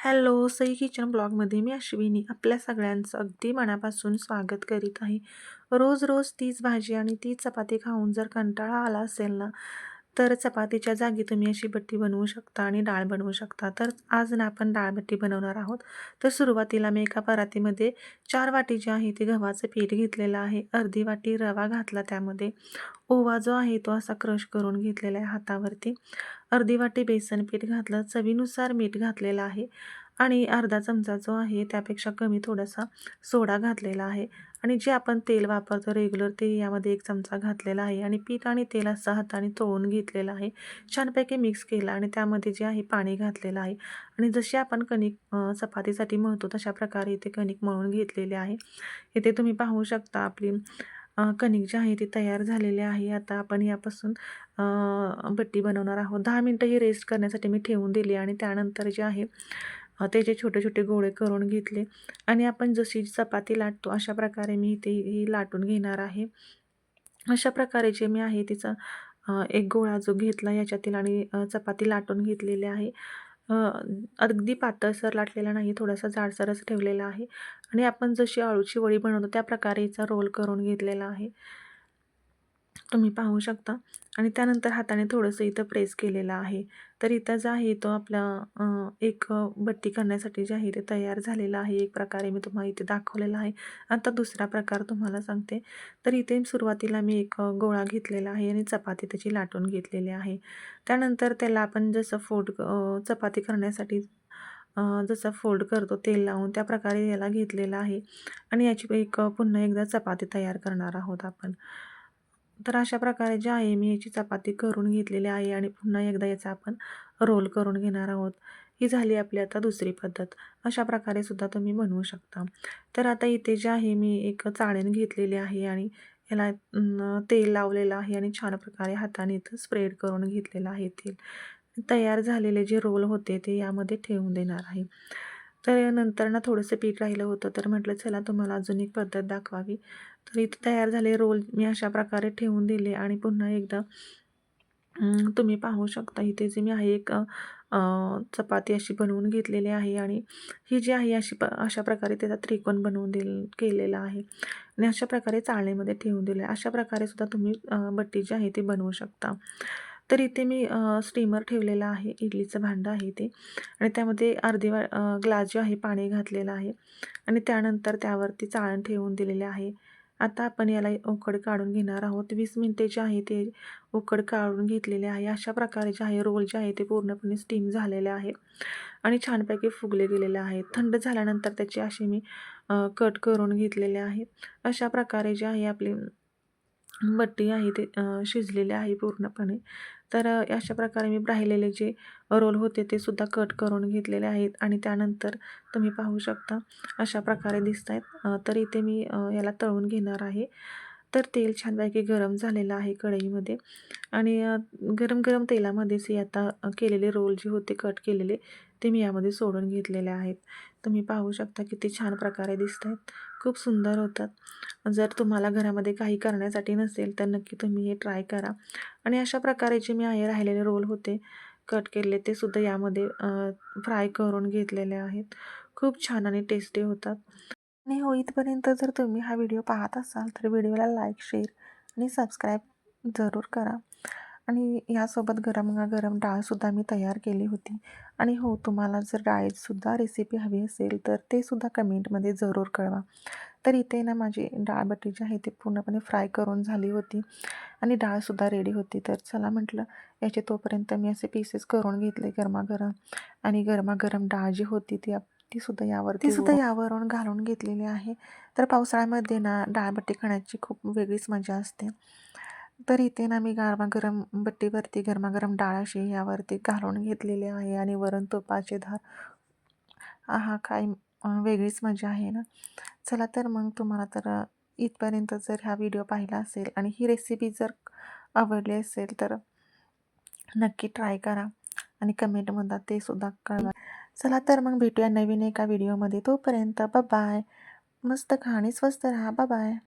Hello Sai kitchen ब्लॉगमध्ये मी अश्विनी आपल्या सगळ्यांचं अगदी मनापासून स्वागत करीत आहे. रोज रोज तीच भाजी आणि तीच चपाती खाऊन जर कंटाळा आला असेल ना तर चपातीच्या जागी तुम्ही अशी बट्टी बनवू शकता आणि डाळ बनवू शकता. तर आज ना आपण डाळबट्टी बनवणार आहोत. तर सुरुवातीला मी एका परातीमध्ये चार वाटी जी आहे ती गव्हाचं पीठ घेतलेलं आहे. अर्धी वाटी रवा घातला त्यामध्ये. ओवा जो आहे तो असा क्रश करून घेतलेला आहे हातावरती. अर्धी वाटी बेसन पीठ घातलं. चवीनुसार मीठ घातलेलं आहे. आणि अर्धा चमचा जो आहे त्यापेक्षा कमी थोडासा सोडा घातलेला आहे. आणि जे आपण तेल वापरतो रेग्युलर ते यामध्ये एक चमचा घातलेला आहे आणि पीठ आणि तेल असं हाताने तोळून घेतलेलं आहे. छानपैकी मिक्स केलं आणि त्यामध्ये जे आहे पाणी घातलेलं आहे. आणि जशी आपण कणिक चपातीसाठी मळतो तशा प्रकारे इथे कणिक मळून घेतलेले आहे. इथे तुम्ही पाहू शकता आपली कणिक जी आहे ती तयार झालेली आहे. आता आपण यापासून बट्टी बनवणार आहोत. दहा मिनटं ही रेस्ट करण्यासाठी मी ठेवून दिली आणि त्यानंतर जे आहे त्याचे छोटे छोटे गोळे करून घेतले. आणि आपण जशी चपाती लाटतो अशा प्रकारे मी ते ही लाटून घेणार आहे. अशा प्रकारे जे मी आहे तिचा एक गोळा जो घेतला याच्यातील आणि चपाती लाटून घेतलेली आहे. अगदी पातळसर लाटलेला नाही थोडासा जाडसरच ठेवलेला आहे. आणि आपण जशी आळूची वडी बनवतो त्या प्रकारे याचा रोल करून घेतलेला आहे. तुम्ही पाहू शकता. आणि त्यानंतर हाताने थोडंसं इथं प्रेस केलेलं आहे. तर इथं जो आहे तो आपला एक बट्टी करण्यासाठी जे आहे ते तयार झालेलं आहे. एक प्रकारे मी तुम्हाला इथे दाखवलेला आहे. आता दुसरा प्रकार तुम्हाला सांगते. तर इथे सुरुवातीला मी एक गोळा घेतलेला आहे आणि चपाती त्याची लाटून घेतलेली आहे. त्यानंतर त्याला आपण जसं फोड चपाती करण्यासाठी जसं फोल्ड करतो तेल लावून त्या प्रकारे याला घेतलेलं आहे. आणि याची एक पुन्हा एकदा चपाती तयार करणार आहोत आपण. तर अशा प्रकारे जे आहे मी याची चपाती करून घेतलेली आहे आणि पुन्हा एकदा याचा आपण रोल करून घेणार आहोत. ही झाली आपली आता दुसरी पद्धत. अशा प्रकारे सुद्धा तुम्ही बनवू शकता. तर आता इथे जे आहे मी एक चाळण घेतलेली आहे आणि याला तेल लावलेलं आहे आणि छान प्रकारे हाताने इथं स्प्रेड करून घेतलेलं आहे तेल. तयार झालेले जे रोल होते ते यामध्ये ठेवून देणार आहे. तर नंतर ना थोडंसं पीठ राहिलं होतं तर म्हटलं चला तुम्हाला अजून एक पद्धत दाखवावी. तर इथं तयार झाले रोल मी अशा प्रकारे ठेवून दिले आणि पुन्हा एकदा तुम्ही पाहू शकता इथे जे मी आहे एक चपाती अशी बनवून घेतलेली आहे आणि ही जी आहे अशी प अशा प्रकारे त्याचा त्रिकोण बनवून दिल केलेला आहे. आणि अशा प्रकारे चाळणीमध्ये ठेवून दिलं आहे अशा प्रकारे सुद्धा तुम्ही बट्टी जी आहे ती बनवू शकता. तर इथे मी स्टीमर ठेवलेला आहे इडलीचं भांडं आहे ते आणि त्यामध्ये अर्धी वा ग्लास जो आहे पाणी घातलेलं आहे. आणि त्यानंतर त्यावरती चाळण ठेवून दिलेले आहे. आता आपण याला उकड काढून घेणार आहोत. वीस मिनटे जे आहे ते उकड काढून घेतलेले आहे. अशा प्रकारे जे आहे रोल जे आहे ते पूर्णपणे स्टीम झालेले आहे. आणि छानपैकी फुगले गेलेले आहेत थंड झाल्यानंतर त्याचे असे मी कट करून घेतलेले आहे. अशा प्रकारे जे आहे आपली बट्टी आहे ते शिजलेले आहे पूर्णपणे. तर अशा प्रकारे मी राहिलेले जे रोल होते ते सुद्धा कट करून घेतलेले आहेत आणि त्यानंतर तुम्ही पाहू शकता अशा प्रकारे दिसत आहेत तर इथे मी याला तळून घेणार आहे. तर तेल छानपैकी गरम झालेलं आहे कढईमध्ये आणि गरम गरम तेलामध्येच हे आता केलेले रोल जे होते कट केलेले ते मी यामध्ये सोडून घेतलेले आहेत. तुम्ही पाहू शकता किती छान प्रकारे दिसत आहेत खूप सुंदर होतात. जर तुम्हाला घरामध्ये काही करण्यासाठी नसेल तर नक्की तुम्ही हे ट्राय करा. आणि अशा प्रकारे जे मी आहे राहिलेले रोल होते. कट केले ते सुद्धा यामध्ये फ्राय करून घेतलेले आहेत. खूप छान आणि टेस्टी होतात. आणि हो इथपर्यंत जर तुम्ही हा व्हिडिओ पाहत असाल तर व्हिडिओला लाईक शेअर आणि सबस्क्राईब जरूर करा. आणि यासोबत गरम गरम डाळसुद्धा मी तयार केली होती. आणि हो तुम्हाला जर डाळीसुद्धा रेसिपी हवी असेल तर ते सुद्धा कमेंटमध्ये जरूर कळवा. तर इथे ना माझी डाळ बटी जी आहे ती पूर्णपणे फ्राय करून झाली होती. आणि डाळसुद्धा रेडी होती. तर चला म्हटलं याचे तोपर्यंत मी असे पीसेस करून घेतले गरमागरम. आणि गरमागरम डाळ जी होती ती ती सुद्धा यावरती सुद्धा यावरून घालून घेतलेली आहे. तर पावसाळ्यामध्ये ना डाळबट्टी खाण्याची खूप वेगळीच मजा असते. तर इथे ना मी गरमागरम बट्टीवरती गरमागरम डाळ अशी यावरती घालून घेतलेली आहे आणि वरण तुपाचे धार. हा काय वेगळीच मजा आहे ना. चला तर मग तुम्हाला तर इथपर्यंत जर हा व्हिडिओ पाहिला असेल आणि ही रेसिपी जर आवडली असेल तर नक्की ट्राय करा आणि कमेंटमध्ये ते सुद्धा कळवा. चला तर मग भेटूया नवीन एका व्हिडिओमध्ये. तोपर्यंत बाय मस्त खाणी स्वस्त राहा. बाय